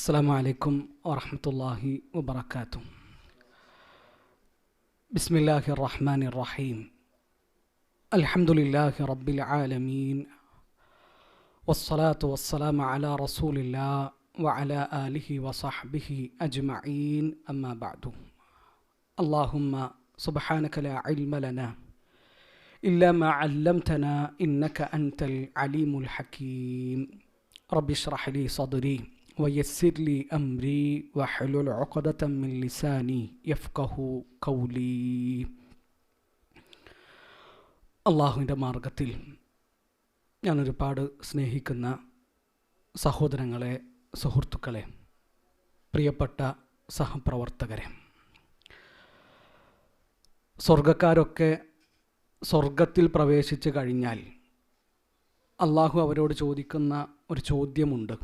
السلام عليكم ورحمة الله وبركاته. بسم الله الرحمن الرحيم. الحمد لله رب العالمين والصلاة والسلام على رسول الله وعلى آله وصحبه أجمعين. أما بعد اللهم سبحانك لا علم لنا إلا ما علمتنا إنك أنت العليم الحكيم. رب اشرح لي صدري ويسر لي أمري واحلل عقدة من لساني يفقه قولي അള്ളാഹുവിൻ്റെ മാർഗത്തിൽ ഞാൻ ഒരുപാട് സ്നേഹിക്കുന്ന സഹോദരങ്ങളെ സുഹൃത്തുക്കളെ പ്രിയപ്പെട്ട സഹപ്രവർത്തകരെ സ്വർഗക്കാരൊക്കെ സ്വർഗത്തിൽ പ്രവേശിച്ചു കഴിഞ്ഞാൽ അള്ളാഹു അവരോട് ചോദിക്കുന്ന ഒരു ചോദ്യമുണ്ട്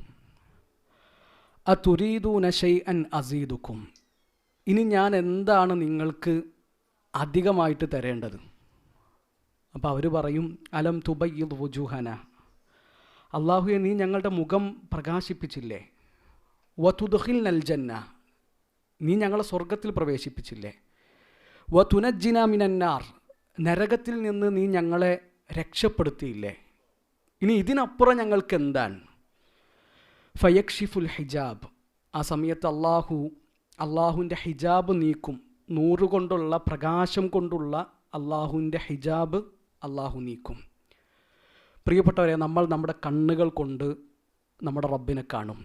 അ തുരീദൂന ഷെയ് അൻ അസീദുക്കും ഇനി ഞാൻ എന്താണ് നിങ്ങൾക്ക് അധികമായിട്ട് തരേണ്ടത്? അപ്പോൾ അവർ പറയും അലം തുബയ്യത് വുജുഹന. അള്ളാഹുയെ നീ ഞങ്ങളുടെ മുഖം പ്രകാശിപ്പിച്ചില്ലേ? വതുദുഹിൽ നൽജന്ന നീ ഞങ്ങളെ സ്വർഗത്തിൽ പ്രവേശിപ്പിച്ചില്ലേ? വ തുനജ്ജിന മിനന്നാർ. നരകത്തിൽ നിന്ന് നീ ഞങ്ങളെ രക്ഷപ്പെടുത്തിയില്ലേ? ഇനി ഇതിനപ്പുറം ഞങ്ങൾക്ക് എന്താണ്? ഫയക്ഷിഫുൽ ഹിജാബ് ആ സമയത്ത് അള്ളാഹു അള്ളാഹുവിൻ്റെ ഹിജാബ് നീക്കും നൂറുകൊണ്ടുള്ള പ്രകാശം കൊണ്ടുള്ള അള്ളാഹുവിൻ്റെ ഹിജാബ് അള്ളാഹു നീക്കും പ്രിയപ്പെട്ടവരെ നമ്മൾ നമ്മുടെ കണ്ണുകൾ കൊണ്ട് നമ്മുടെ റബ്ബിനെ കാണും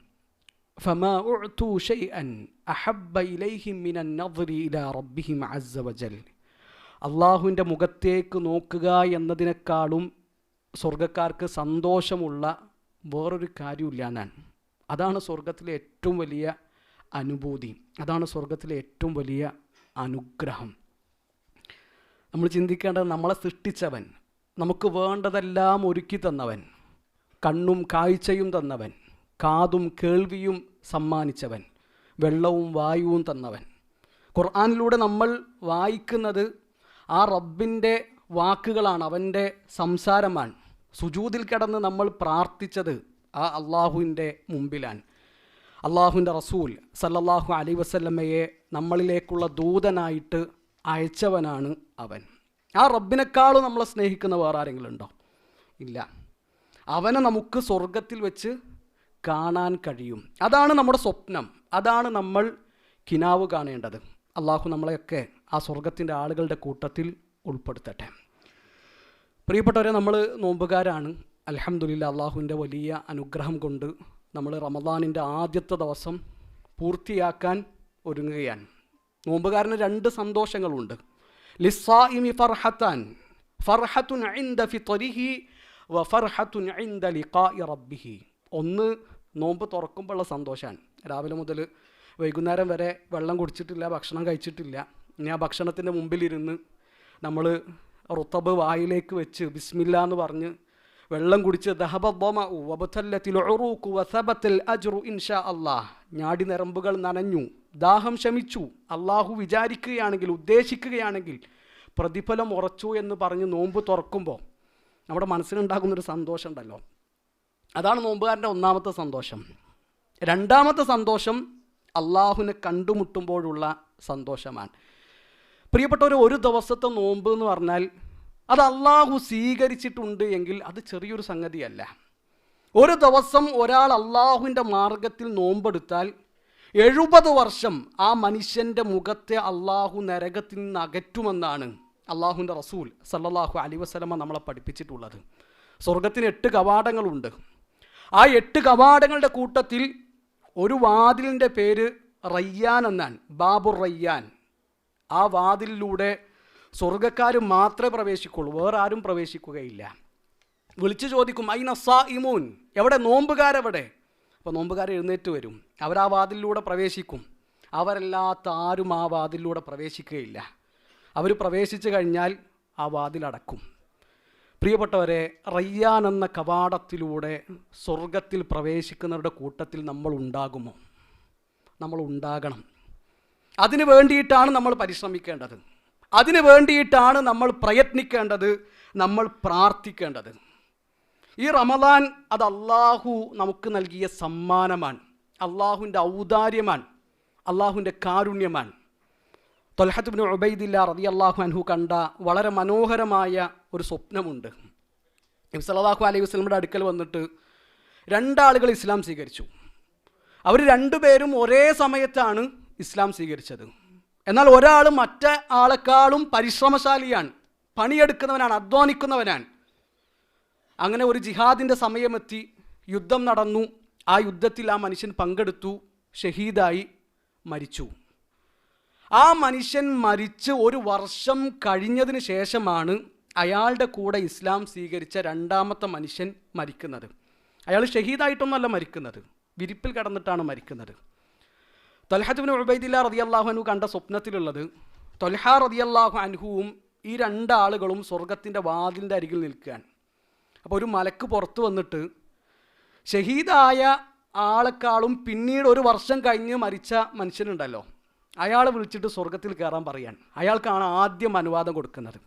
فما أعطوا شيئا أحب إليهم من النظر إلى ربهم عز وجل അള്ളാഹുവിൻ്റെ മുഖത്തേക്ക് നോക്കുക എന്നതിനേക്കാളും സ്വർഗക്കാർക്ക് സന്തോഷമുള്ള വേറൊരു കാര്യമില്ല ഞാൻ അതാണ് സ്വർഗത്തിലെ ഏറ്റവും വലിയ അനുഭൂതി. അതാണ് സ്വർഗത്തിലെ ഏറ്റവും വലിയ അനുഗ്രഹം. നമ്മൾ ചിന്തിക്കേണ്ടത് നമ്മളെ സൃഷ്ടിച്ചവൻ നമുക്ക് വേണ്ടതെല്ലാം ഒരുക്കി തന്നവൻ കണ്ണും കാഴ്ചയും തന്നവൻ കാതും കേൾവിയും സമ്മാനിച്ചവൻ വെള്ളവും വായുവും തന്നവൻ. ഖുർആാനിലൂടെ നമ്മൾ വായിക്കുന്നത് ആ റബ്ബിന്റെ വാക്കുകളാണ് അവന്റെ സംസാരമാണ്. സുജൂതിൽ കിടന്ന് നമ്മൾ പ്രാർത്ഥിച്ചത് ആ അള്ളാഹുവിന്റെ മുമ്പിലാണ്. അള്ളാഹുവിന്റെ റസൂൽ സല്ലല്ലാഹു അലൈ വസല്ലമ്മയെ നമ്മളിലേക്കുള്ള ദൂതനായിട്ട് അയച്ചവനാണ് അവൻ. ആ റബ്ബിനേക്കാളും നമ്മളെ സ്നേഹിക്കുന്ന വേറെ ആരെങ്കിലും ഉണ്ടോ? ഇല്ല. അവനെ നമുക്ക് സ്വർഗത്തിൽ വെച്ച് കാണാൻ കഴിയും. അതാണ് നമ്മുടെ സ്വപ്നം. അതാണ് നമ്മൾ കിനാവ് കാണേണ്ടത്. അള്ളാഹു നമ്മളെയൊക്കെ ആ സ്വർഗത്തിന്റെ ആളുകളുടെ കൂട്ടത്തിൽ ഉൾപ്പെടുത്തട്ടെ. പ്രിയപ്പെട്ടവരെ നമ്മൾ നോമ്പുകാരാണ്. അലഹമുല്ല അള്ളാഹുവിന്റെ വലിയ അനുഗ്രഹം കൊണ്ട് നമ്മൾ റമദാനിന്റെ ആദ്യത്തെ ദിവസം പൂർത്തിയാക്കാൻ ഒരുങ്ങുകയാണ്. നോമ്പുകാരന് രണ്ട് സന്തോഷങ്ങളുണ്ട്. ലിസ്സായിമി ഫർഹത്താൻ ഫർഹത്തുൻ ഐന്ദ ഫിത്വരിഹി വ ഫർഹത്തുൻ റബ്ബിഹി. ഒന്ന് നോമ്പ് തുറക്കുമ്പോഴുള്ള സന്തോഷമാണ് രാവിലെ മുതൽ വൈകുന്നേരം വരെ വെള്ളം കുടിച്ചിട്ടില്ല ഭക്ഷണം കഴിച്ചിട്ടില്ല. ഇനി ആ ഭക്ഷണത്തിന്റെ മുമ്പിലിരുന്ന് നമ്മൾ റുത്തബ് വായിലേക്ക് വെച്ച് ബിസ്മില്ല എന്ന് പറഞ്ഞ് വെള്ളം കുടിച്ച് അള്ളാഹ് ഞാടി നരമ്പുകൾ നനഞ്ഞു. ദാഹം ശമിച്ചു. അള്ളാഹു വിചാരിക്കുകയാണെങ്കിൽ ഉദ്ദേശിക്കുകയാണെങ്കിൽ പ്രതിഫലം ഉറച്ചു എന്ന് പറഞ്ഞ് നോമ്പ് തുറക്കുമ്പോൾ നമ്മുടെ മനസ്സിനുണ്ടാകുന്നൊരു സന്തോഷം ഉണ്ടല്ലോ അതാണ് നോമ്പുകാരന്റെ ഒന്നാമത്തെ സന്തോഷം. രണ്ടാമത്തെ സന്തോഷം അള്ളാഹുവിനെ കണ്ടുമുട്ടുമ്പോഴുള്ള സന്തോഷമാണ്. പ്രിയപ്പെട്ടവർ ഒരു ദിവസത്തെ നോമ്പ് എന്ന് പറഞ്ഞാൽ അത് അള്ളാഹു സ്വീകരിച്ചിട്ടുണ്ട് എങ്കിൽ അത് ചെറിയൊരു സംഗതിയല്ല. ഒരു ദിവസം ഒരാൾ അള്ളാഹുവിന്റെ മാർഗത്തിൽ നോമ്പെടുത്താൽ എഴുപത് വർഷം ആ മനുഷ്യന്റെ മുഖത്തെ അള്ളാഹു നരകത്തിൽ നിന്ന് അകറ്റുമെന്നാണ് അള്ളാഹുവിന്റെ റസൂൽ സല്ലാഹു അലി വസ്ലമ നമ്മളെ പഠിപ്പിച്ചിട്ടുള്ളത്. സ്വർഗത്തിന് എട്ട് കവാടങ്ങളുണ്ട്. ആ എട്ട് കവാടങ്ങളുടെ കൂട്ടത്തിൽ ഒരു വാതിലിന്റെ പേര് റയ്യാൻ എന്നാണ്. ബാബുർ റയ്യാൻ. ആ വാതിലിലൂടെ സ്വർഗക്കാർ മാത്രമേ പ്രവേശിക്കുള്ളൂ. വേറെ ആരും പ്രവേശിക്കുകയില്ല. വിളിച്ചു ചോദിക്കും ഐ നസാ ഇമൂൻ എവിടെ? നോമ്പുകാരെവിടെ? അപ്പോൾ നോമ്പുകാർ എഴുന്നേറ്റ് വരും. അവരാ വാതിലൂടെ പ്രവേശിക്കും. അവരല്ലാത്ത ആരും ആ വാതിലൂടെ പ്രവേശിക്കുകയില്ല. അവർ പ്രവേശിച്ചു കഴിഞ്ഞാൽ ആ വാതിലടക്കും പ്രിയപ്പെട്ടവരെ റയ്യാൻ എന്ന കവാടത്തിലൂടെ സ്വർഗത്തിൽ പ്രവേശിക്കുന്നവരുടെ കൂട്ടത്തിൽ നമ്മൾ ഉണ്ടാകുമോ? നമ്മൾ ഉണ്ടാകണം. അതിനു വേണ്ടിയിട്ടാണ് നമ്മൾ പരിശ്രമിക്കേണ്ടത്. അതിനു വേണ്ടിയിട്ടാണ് നമ്മൾ പ്രയത്നിക്കേണ്ടത് നമ്മൾ പ്രാർത്ഥിക്കേണ്ടത്. ഈ റമദാൻ അത് അള്ളാഹു നമുക്ക് നൽകിയ സമ്മാനമാണ്. അള്ളാഹുവിന്റെ ഔദാര്യമാണ്. അള്ളാഹുവിന്റെ കാരുണ്യമാണ്. തൊലഹത്തുബിന് ഉബൈദില്ല റതി അള്ളാഹു അൻഹു കണ്ട വളരെ മനോഹരമായ ഒരു സ്വപ്നമുണ്ട്. നബി അലൈഹി വസല്ലമയുടെ അടുക്കൽ വന്നിട്ട് രണ്ടാളുകൾ ഇസ്ലാം സ്വീകരിച്ചു. അവർ രണ്ടുപേരും ഒരേ സമയത്താണ് ഇസ്ലാം സ്വീകരിച്ചത്. എന്നാൽ ഒരാൾ മറ്റേ ആളെക്കാളും പരിശ്രമശാലിയാണ് പണിയെടുക്കുന്നവനാണ് അധ്വാനിക്കുന്നവനാണ്. അങ്ങനെ ഒരു ജിഹാദിന്റെ സമയമെത്തി യുദ്ധം നടന്നു. ആ യുദ്ധത്തിൽ ആ മനുഷ്യൻ പങ്കെടുത്തു ഷഹീദായി മരിച്ചു. ആ മനുഷ്യൻ മരിച്ച് ഒരു വർഷം കഴിഞ്ഞതിന് ശേഷമാണ് അയാളുടെ കൂടെ ഇസ്ലാം സ്വീകരിച്ച രണ്ടാമത്തെ മനുഷ്യൻ മരിക്കുന്നത്. അയാൾ ഷഹീദായിട്ടൊന്നുമല്ല മരിക്കുന്നത്. വിരിപ്പിൽ കടന്നിട്ടാണ് മരിക്കുന്നത്. തൊൽഹത്തുബിൻ ഉബൈദില്ല റതിയല്ലാഹു അൻഹു കണ്ട സ്വപ്നത്തിലുള്ളത് തൊൽഹ റതിയല്ലാഹു അനുഹുവും ഈ രണ്ടാളുകളും സ്വർഗത്തിന്റെ വാതിലിന്റെ അരികിൽ നിൽക്കുകയാണ്. അപ്പോൾ ഒരു മലക്ക് പുറത്ത് വന്നിട്ട് ഷഹീദായ ആളെക്കാളും പിന്നീട് ഒരു വർഷം കഴിഞ്ഞ് മരിച്ച മനുഷ്യനുണ്ടല്ലോ. അയാൾ വിളിച്ചിട്ട് സ്വർഗത്തിൽ കയറാൻ പറയാൻ അയാൾക്കാണ് ആദ്യം അനുവാദം കൊടുക്കുന്നത്.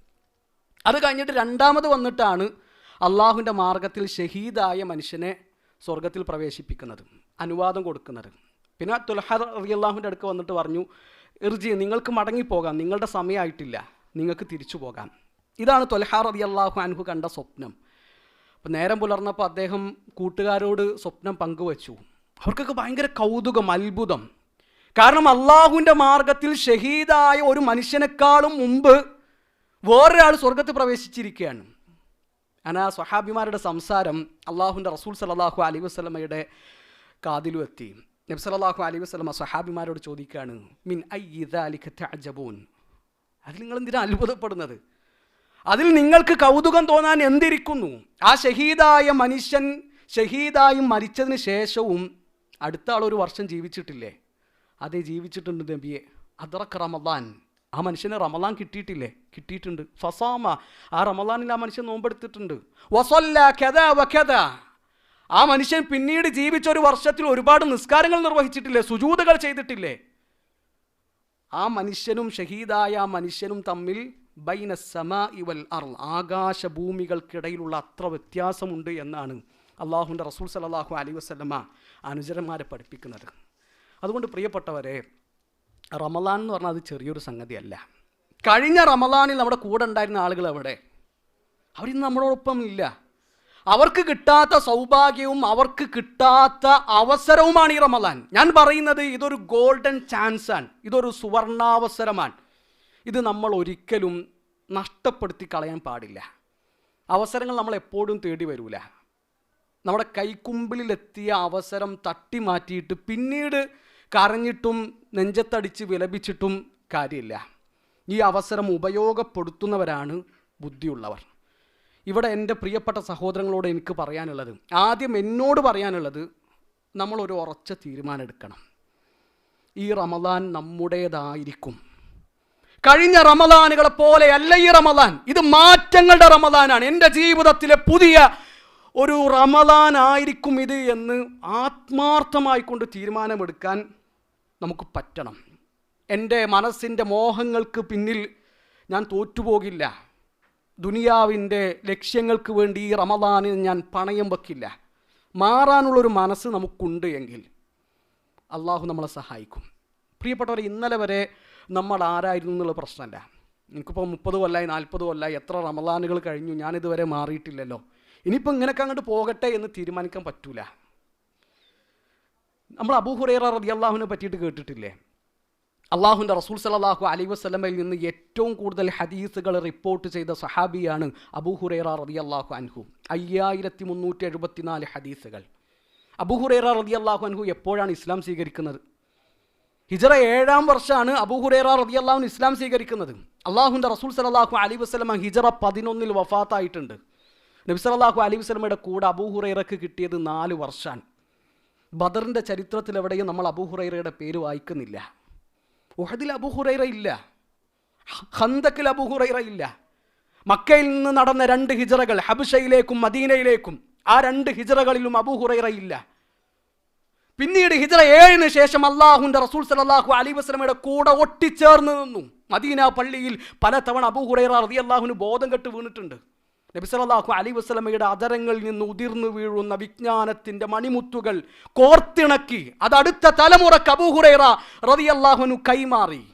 അത് കഴിഞ്ഞിട്ട് രണ്ടാമത് വന്നിട്ടാണ് അള്ളാഹുവിന്റെ മാർഗത്തിൽ ഷഹീദായ മനുഷ്യനെ സ്വർഗത്തിൽ പ്രവേശിപ്പിക്കുന്നത് അനുവാദം കൊടുക്കുന്നത്. പിന്നെ തുൽഹർ അള്ളാഹുവിന്റെ അടുക്ക് വന്നിട്ട് പറഞ്ഞു ഇർജി നിങ്ങൾക്ക് മടങ്ങിപ്പോകാം നിങ്ങളുടെ സമയമായിട്ടില്ല നിങ്ങൾക്ക് തിരിച്ചു പോകാം. ഇതാണ് തൊൽഹാർ അള്ളാഹു അൻഹു കണ്ട സ്വപ്നം. അപ്പം നേരം പുലർന്നപ്പോൾ അദ്ദേഹം കൂട്ടുകാരോട് സ്വപ്നം പങ്കുവച്ചു. അവർക്കൊക്കെ ഭയങ്കര കൗതുകം അത്ഭുതം. കാരണം അള്ളാഹുവിന്റെ മാർഗത്തിൽ ഷഹീദായ ഒരു മനുഷ്യനേക്കാളും മുമ്പ് വേറൊരാൾ സ്വർഗത്ത് പ്രവേശിച്ചിരിക്കുകയാണ്. അനാ സ്വഹാബിമാരുടെ സംസാരം അള്ളാഹുവിന്റെ റസൂൽ സലാഹു അലൈ വസ്ലമയുടെ കാതിലും എത്തി നബി സലാഹു അലൈ വസ്ലമ സ്വഹാബിമാരോട് ചോദിക്കുകയാണ് മിൻ അജബൂൻ അതിൽ നിങ്ങൾ എന്തിനാ അത്ഭുതപ്പെടുന്നത്? അതിൽ നിങ്ങൾക്ക് കൗതുകം തോന്നാൻ എന്തിരിക്കുന്നു? ആ ഷഹീദായ മനുഷ്യൻ ഷഹീദായി മരിച്ചതിന് ശേഷവും അടുത്ത ആൾ ഒരു വർഷം ജീവിച്ചിട്ടില്ലേ? അതേ ജീവിച്ചിട്ടുണ്ട് നബിയെ. അതറക്ക് റമദാൻ. ആ മനുഷ്യന് റമദാൻ കിട്ടിയിട്ടില്ലേ? കിട്ടിയിട്ടുണ്ട്. ഫസാമ. ആ റമദാനിൽ ആ മനുഷ്യൻ നോമ്പെടുത്തിട്ടുണ്ട്. വസല്ല കഥ വഖദ ആ മനുഷ്യൻ പിന്നീട് ജീവിച്ച ഒരു വർഷത്തിൽ ഒരുപാട് നിസ്കാരങ്ങൾ നിർവഹിച്ചിട്ടില്ലേ? സുജൂതകൾ ചെയ്തിട്ടില്ലേ? ആ മനുഷ്യനും ഷഹീദായ മനുഷ്യനും തമ്മിൽ ബൈന സമ ഇവൽ അർ ആകാശഭൂമികൾക്കിടയിലുള്ള അത്ര വ്യത്യാസമുണ്ട് എന്നാണ് അള്ളാഹുന്റെ റസൂൽ സലാഹു അലൈ വസ്ലമ അനുചരന്മാരെ പഠിപ്പിക്കുന്നത്. അതുകൊണ്ട് പ്രിയപ്പെട്ടവരെ റമലാൻ എന്ന് പറഞ്ഞാൽ അത് ചെറിയൊരു സംഗതിയല്ല. കഴിഞ്ഞ റമലാനിൽ നമ്മുടെ കൂടെ ഉണ്ടായിരുന്ന ആളുകൾ എവിടെ അവരിന്ന് നമ്മളോടൊപ്പം ഇല്ല. അവർക്ക് കിട്ടാത്ത സൗഭാഗ്യവും അവർക്ക് കിട്ടാത്ത അവസരവുമാണ് ഈ റമദാൻ. ഞാൻ പറയുന്നത് ഇതൊരു ഗോൾഡൻ ചാൻസ് ആണ് ഇതൊരു സുവർണാവസരമാണ്. ഇത് നമ്മൾ ഒരിക്കലും നഷ്ടപ്പെടുത്തി കളയാൻ പാടില്ല. അവസരങ്ങൾ നമ്മൾ എപ്പോഴും തേടി വരൂല. നമ്മുടെ കൈക്കുമ്പിളിലെത്തിയ അവസരം തട്ടി മാറ്റിയിട്ട് പിന്നീട് കരഞ്ഞിട്ടും നെഞ്ചത്തടിച്ച് വിലപിച്ചിട്ടും കാര്യമില്ല. ഈ അവസരം ഉപയോഗപ്പെടുത്തുന്നവരാണ് ബുദ്ധിയുള്ളവർ. ഇവിടെ എന്റെ പ്രിയപ്പെട്ട സഹോദരങ്ങളോട് എനിക്ക് പറയാനുള്ളത്. ആദ്യം എന്നോട് പറയാനുള്ളത് നമ്മളൊരു ഉറച്ച തീരുമാനം എടുക്കണം ഈ റമദാൻ നമ്മുടേതായിരിക്കും. കഴിഞ്ഞ റമദാനുകളെ പോലെ അല്ല ഈ റമദാൻ. ഇത് മാറ്റങ്ങളുടെ റമദാനാണ്. എന്റെ ജീവിതത്തിലെ പുതിയ ഒരു റമദാൻ ആയിരിക്കും ഇത് എന്ന് ആത്മാർത്ഥമായിക്കൊണ്ട് തീരുമാനമെടുക്കാൻ നമുക്ക് പറ്റണം. എന്റെ മനസ്സിന്റെ മോഹങ്ങൾക്ക് പിന്നിൽ ഞാൻ തോറ്റുപോകില്ല. ദുനിയാവിന്റെ ലക്ഷ്യങ്ങൾക്ക് വേണ്ടി ഈ റമദാനിൽ ഞാൻ പണയം വയ്ക്കില്ല. മാറാനുള്ളൊരു മനസ്സ് നമുക്കുണ്ട് എങ്കിൽ അള്ളാഹു നമ്മളെ സഹായിക്കും. പ്രിയപ്പെട്ടവർ ഇന്നലെ വരെ നമ്മൾ ആരായിരുന്നു എന്നുള്ള പ്രശ്നമല്ല. എനിക്കിപ്പോൾ മുപ്പത് കൊല്ലായി നാൽപ്പത് കൊല്ലായി എത്ര റമദാനുകൾ കഴിഞ്ഞു ഞാനിതുവരെ മാറിയിട്ടില്ലല്ലോ. ഇനിയിപ്പോൾ ഇങ്ങനെയൊക്കെ അങ്ങോട്ട് പോകട്ടെ എന്ന് തീരുമാനിക്കാൻ പറ്റൂല. നമ്മൾ അബൂഹുറേറ റബി അള്ളാഹുവിനെ പറ്റിയിട്ട് കേട്ടിട്ടില്ലേ? അള്ളാഹുന്റെ റസൂൽ സലാഹു അലൈ വസ്ലമയിൽ നിന്ന് ഏറ്റവും കൂടുതൽ ഹദീസുകൾ റിപ്പോർട്ട് ചെയ്ത സഹാബിയാണ് അബൂഹുറേറ റതി അള്ളാഹു അൻഹു. അയ്യായിരത്തി മുന്നൂറ്റി എഴുപത്തിനാല് ഹദീസുകൾ. അബൂഹുറേറ റതി അള്ളാഹു അൻഹു എപ്പോഴാണ് ഇസ്ലാം സ്വീകരിക്കുന്നത്? ഹിജറ ഏഴാം വർഷമാണ് അബൂഹുറേറ റതി അള്ളാഹുൻ ഇസ്ലാം സ്വീകരിക്കുന്നത്. അള്ളാഹുന്റെ റസൂൽ സലാഹു അലൈ വസ്ലമ ഹിജറ പതിനൊന്നിൽ വഫാത്തായിട്ടുണ്ട്. നബി സലാഹു അലൈ വസ്ലമയുടെ കൂടെ അബൂഹുറൈറക്ക് കിട്ടിയത് നാല് വർഷമാണ് ബദറിന്റെ ചരിത്രത്തിൽ എവിടെയും നമ്മൾ അബൂഹുറൈറയുടെ പേര് വായിക്കുന്നില്ല. ഉഹദിൽ അബൂഹുറൈറ ഇല്ല. ഹന്തക്കിൽ അബൂഹുറൈറ ഇല്ല. മക്കയിൽ നിന്ന് നടന്ന രണ്ട് ഹിജറകൾ ഹബുഷയിലേക്കും മദീനയിലേക്കും ആ രണ്ട് ഹിജറകളിലും അബൂഹുറൈറ ഇല്ല. പിന്നീട് ഹിജറ ഏഴിന് ശേഷം അള്ളാഹുന്റെ റസൂൽ സലാഹു അലി വസ്ലമയുടെ കൂടെ ഒട്ടിച്ചേർന്ന് നിന്നു. മദീന പള്ളിയിൽ പലതവണ അബൂഹുറൈറ റതി അള്ളാഹുവിന് ബോധം കെട്ട് വീണിട്ടുണ്ട്. നബി സല്ലല്ലാഹു വസ്ലമയുടെ അതരങ്ങളിൽ നിന്ന് ഉതിർന്നു വീഴുന്ന വിജ്ഞാനത്തിന്റെ മണിമുത്തുകൾ കോർത്തിണക്കി. അത് അടുത്ത കബൂഹുറേറ റതി അള്ളാഹുനു കൈമാറി.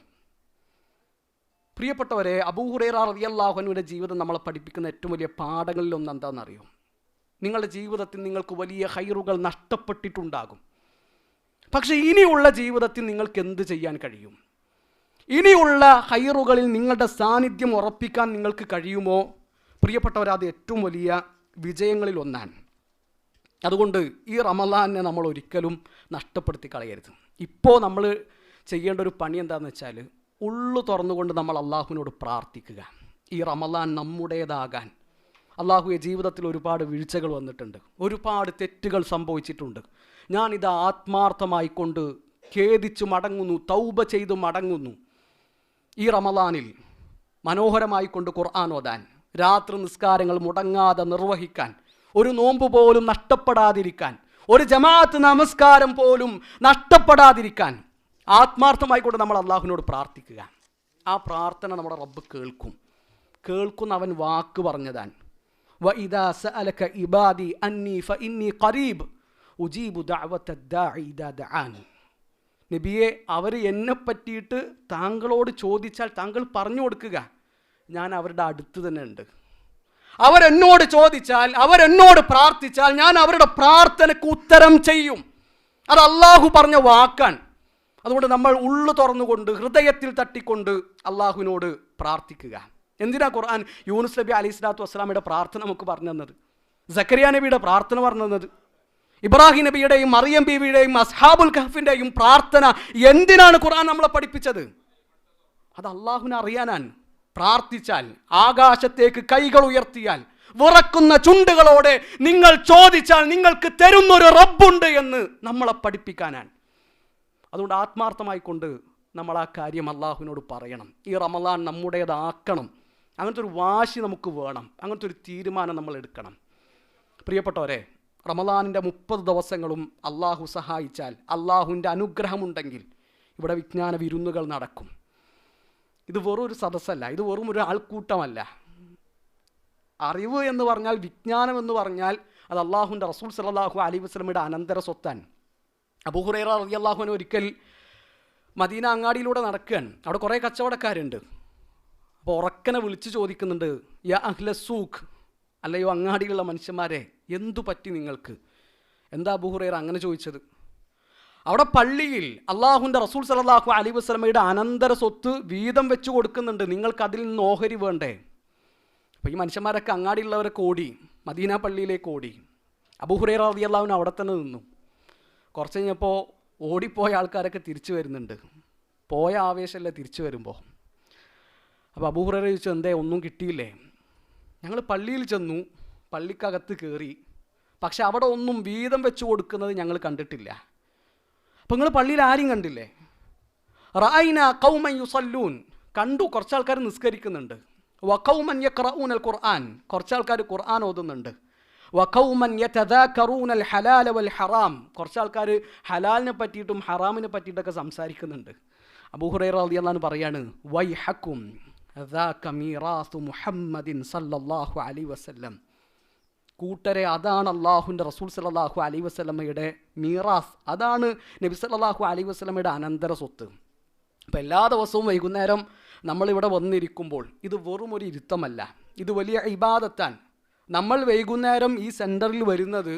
പ്രിയപ്പെട്ടവരെ അബൂഹുറേറ റതി അള്ളാഹുനുവിന്റെ ജീവിതം നമ്മളെ പഠിപ്പിക്കുന്ന ഏറ്റവും വലിയ പാഠങ്ങളിൽ ഒന്ന് എന്താണെന്നറിയോ? നിങ്ങളുടെ ജീവിതത്തിൽ നിങ്ങൾക്ക് വലിയ ഹൈറുകൾ നഷ്ടപ്പെട്ടിട്ടുണ്ടാകും. പക്ഷേ ഇനിയുള്ള ജീവിതത്തിൽ നിങ്ങൾക്ക് എന്ത് ചെയ്യാൻ കഴിയും? ഇനിയുള്ള ഹൈറുകളിൽ നിങ്ങളുടെ സാന്നിധ്യം ഉറപ്പിക്കാൻ നിങ്ങൾക്ക് കഴിയുമോ? പ്രിയപ്പെട്ടവർ അത് ഏറ്റവും വലിയ വിജയങ്ങളിൽ ഒന്നാണ് അതുകൊണ്ട് ഈ റമലാനെ നമ്മൾ ഒരിക്കലും നഷ്ടപ്പെടുത്തി കളയരുത്. ഇപ്പോൾ നമ്മൾ ചെയ്യേണ്ട ഒരു പണി എന്താണെന്ന് വെച്ചാൽ ഉള്ളു തുറന്നുകൊണ്ട് നമ്മൾ അള്ളാഹുവിനോട് പ്രാർത്ഥിക്കുക. ഈ റമലാൻ നമ്മുടേതാകാൻ. അള്ളാഹുവെ ജീവിതത്തിൽ ഒരുപാട് വീഴ്ചകൾ വന്നിട്ടുണ്ട്. ഒരുപാട് തെറ്റുകൾ സംഭവിച്ചിട്ടുണ്ട്. ഞാനിത് ആത്മാർത്ഥമായിക്കൊണ്ട് ഖേദിച്ചു മടങ്ങുന്നു തൗബ ചെയ്തു മടങ്ങുന്നു. ഈ റമലാനിൽ മനോഹരമായിക്കൊണ്ട് ഖുർആൻ ഓതാൻ. രാത്രി നിസ്കാരങ്ങൾ മുടങ്ങാതെ നിർവഹിക്കാൻ ഒരു നോമ്പ് പോലും നഷ്ടപ്പെടാതിരിക്കാൻ ഒരു ജമാഅത്ത് നമസ്കാരം പോലും നഷ്ടപ്പെടാതിരിക്കാൻ ആത്മാർത്ഥമായിക്കൊണ്ട് നമ്മൾ അള്ളാഹുവിനോട് പ്രാർത്ഥിക്കുക. ആ പ്രാർത്ഥന നമ്മുടെ റബ്ബ് കേൾക്കും. കേൾക്കുന്ന അവൻ വാക്ക് പറഞ്ഞതാണ് നബിയെ അവർ എന്നെ പറ്റിയിട്ട് താങ്കളോട് ചോദിച്ചാൽ താങ്കൾ പറഞ്ഞു കൊടുക്കുക. ഞാൻ അവരുടെ അടുത്ത് തന്നെ ഉണ്ട്. അവരെന്നോട് ചോദിച്ചാൽ അവരെന്നോട് പ്രാർത്ഥിച്ചാൽ ഞാൻ അവരുടെ പ്രാർത്ഥനയ്ക്ക് ഉത്തരം ചെയ്യും. അത് അള്ളാഹു പറഞ്ഞ വാക്കാൻ അതുകൊണ്ട് നമ്മൾ ഉള്ളു തുറന്നുകൊണ്ട് ഹൃദയത്തിൽ തട്ടിക്കൊണ്ട് അള്ളാഹുവിനോട് പ്രാർത്ഥിക്കുക. എന്തിനാ ഖുർആൻ യൂനുസ് നബി അലി സ്വലാത്തു വസ്സലാമയുടെ പ്രാർത്ഥന നമുക്ക് പറഞ്ഞു തന്നത്? സക്കരിയ നബിയുടെ പ്രാർത്ഥന പറഞ്ഞു തന്നത്? ഇബ്രാഹിം നബിയുടെയും മറിയം ബീവിയുടെയും അസ്ഹാബുൽ ഖഹഫിന്റെയും പ്രാർത്ഥന എന്തിനാണ് ഖുർആൻ നമ്മളെ പഠിപ്പിച്ചത്? അത് അള്ളാഹുവിനെ അറിയാനാണ്. പ്രാർത്ഥിച്ചാൽ ആകാശത്തേക്ക് കൈകൾ ഉയർത്തിയാൽ വിറക്കുന്ന ചുണ്ടുകളോടെ നിങ്ങൾ ചോദിച്ചാൽ നിങ്ങൾക്ക് തരുന്നൊരു റബ്ബുണ്ട് എന്ന് നമ്മളെ പഠിപ്പിക്കാനാണ്. അതുകൊണ്ട് ആത്മാർത്ഥമായി കൊണ്ട് നമ്മൾ ആ കാര്യം അള്ളാഹുവിനോട് പറയണം. ഈ റമലാൻ നമ്മുടേതാക്കണം. അങ്ങനത്തെ ഒരു വാശി നമുക്ക് വേണം. അങ്ങനത്തെ ഒരു തീരുമാനം നമ്മൾ എടുക്കണം. പ്രിയപ്പെട്ടവരെ റമലാനിന്റെ മുപ്പത് ദിവസങ്ങളും അള്ളാഹു സഹായിച്ചാൽ അള്ളാഹുവിന്റെ അനുഗ്രഹമുണ്ടെങ്കിൽ ഇവിടെ വിജ്ഞാന വിരുന്നുകൾ നടക്കും. ഇത് വെറും ഒരു സദസ്സല്ല ഇത് വെറും ഒരു ആൾക്കൂട്ടമല്ല. അറിവ് എന്ന് പറഞ്ഞാൽ വിജ്ഞാനം എന്ന് പറഞ്ഞാൽ അത് അള്ളാഹുന്റെ റസൂൽ സലാഹു അലി വസ്ലമിയുടെ അനന്തര സ്വത്താൻ അബൂഹുറൈറ റബി അള്ളാഹുവിന് ഒരിക്കൽ മദീന അങ്ങാടിയിലൂടെ നടക്കുകയാണ്. അവിടെ കുറേ കച്ചവടക്കാരുണ്ട്. അപ്പോൾ ഉറക്കനെ വിളിച്ച് ചോദിക്കുന്നുണ്ട് യാ അഹ്ല സൂഖ്? അല്ലയോ അങ്ങാടിയിലുള്ള മനുഷ്യന്മാരെ എന്തു പറ്റി നിങ്ങൾക്ക്? എന്താ അബൂഹുറൈറ അങ്ങനെ ചോദിച്ചത്. അവിടെ പള്ളിയിൽ അള്ളാഹുന്റെ റസൂൽ സലാഹു അലി വസ്ലമയുടെ അനന്തര സ്വത്ത് വീതം വെച്ച് കൊടുക്കുന്നുണ്ട്. നിങ്ങൾക്ക് അതിൽ നിന്ന് ഓഹരി വേണ്ടേ? അപ്പോൾ ഈ മനുഷ്യന്മാരൊക്കെ അങ്ങാടിയുള്ളവരൊക്കെ ഓടി. മദീന പള്ളിയിലേക്ക് ഓടി. അബൂഹുറൈറ റതി അള്ളാഹുവിന് അവിടെ തന്നെ നിന്നു. കുറച്ച് കഴിഞ്ഞപ്പോൾ ഓടിപ്പോയ ആൾക്കാരൊക്കെ തിരിച്ചു വരുന്നുണ്ട്. പോയ ആവേശമല്ലേ തിരിച്ചു വരുമ്പോൾ അപ്പോൾ അബൂഹുറൈറ ചോദിച്ചു എന്തേ ഒന്നും കിട്ടിയില്ലേ? ഞങ്ങൾ പള്ളിയിൽ ചെന്നു. പള്ളിക്കകത്ത് കയറി പക്ഷെ അവിടെ ഒന്നും വീതം വെച്ച് കൊടുക്കുന്നത് ഞങ്ങൾ കണ്ടിട്ടില്ല. അപ്പം നിങ്ങൾ പള്ളിയിൽ ആരും കണ്ടില്ലേ? റായിന കൗമൻ യുസല്ലൂൻ. കണ്ടു കുറച്ച് ആൾക്കാർ നിസ്കരിക്കുന്നുണ്ട് വക്കൗമൻ യഖ്റഊനൽ ഖുർആൻ. കുറച്ച് ആൾക്കാർ ഖുർആൻ ഓതുന്നുണ്ട്. വക്കൗമൻ യതദാക്കറൂനൽ ഹലാല വൽ ഹറാം. കുറച്ച് ആൾക്കാർ ഹലാലിനെ പറ്റിയിട്ടും ഹറാമിനെ പറ്റിയിട്ടൊക്കെ സംസാരിക്കുന്നുണ്ട്. അബൂ വൈ റളിയല്ലാഹു പറയാണ് വൈഹക്കും മുഹമ്മദിൻ സല്ലല്ലാഹു അലൈഹി വസല്ലം. കൂട്ടരെ അതാണ് അള്ളാഹുവിന്റെ റസൂൽ സലാഹു അലൈ വസല്ലമയുടെ മീറാസ്. അതാണ് നബി സല്ലല്ലാഹു അലൈ വസല്ലമയുടെ അനന്തര സ്വത്ത്. അപ്പം എല്ലാ ദിവസവും വൈകുന്നേരം നമ്മളിവിടെ വന്നിരിക്കുമ്പോൾ ഇത് വെറും ഒരു ഇരുത്തമല്ല. ഇത് വലിയ ഇബാദത്താൻ. നമ്മൾ വൈകുന്നേരം ഈ സെന്ററിൽ വരുന്നത്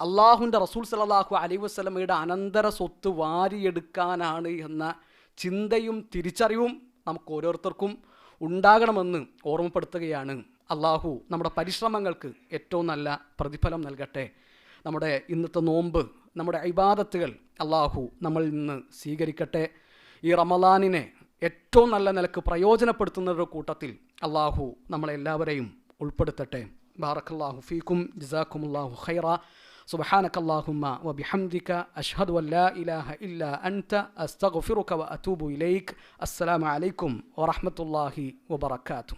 അള്ളാഹുന്റെ റസൂൽ സലാഹു അലൈ വസല്ലമയുടെ അനന്തര സ്വത്ത് വാരിയെടുക്കാനാണ് എന്ന ചിന്തയും തിരിച്ചറിവും നമുക്ക് ഓരോരുത്തർക്കും ഉണ്ടാകണമെന്ന് ഓർമ്മപ്പെടുത്തുകയാണ്. അള്ളാഹു നമ്മുടെ പരിശ്രമങ്ങൾക്ക് ഏറ്റവും നല്ല പ്രതിഫലം നൽകട്ടെ നമ്മുടെ ഇന്നത്തെ നോമ്പ് നമ്മുടെ ഇബാദത്തുകൾ അള്ളാഹു നമ്മളിൽ നിന്ന് സ്വീകരിക്കട്ടെ ഈ റമലാനിനെ ഏറ്റവും നല്ല നിലക്ക് പ്രയോജനപ്പെടുത്തുന്നവരുടെ കൂട്ടത്തിൽ അള്ളാഹു നമ്മളെല്ലാവരെയും ഉൾപ്പെടുത്തട്ടെ ബാറക്കല്ലാഹു ഫീക്കും ജസാക്കുമുല്ലാഹു ഖൈറ سبحانك اللهم وبحمدك أشهد أن لا إله إلا أنت أستغفرك وأتوب إليك السلام عليكم ورحمة الله وبركاته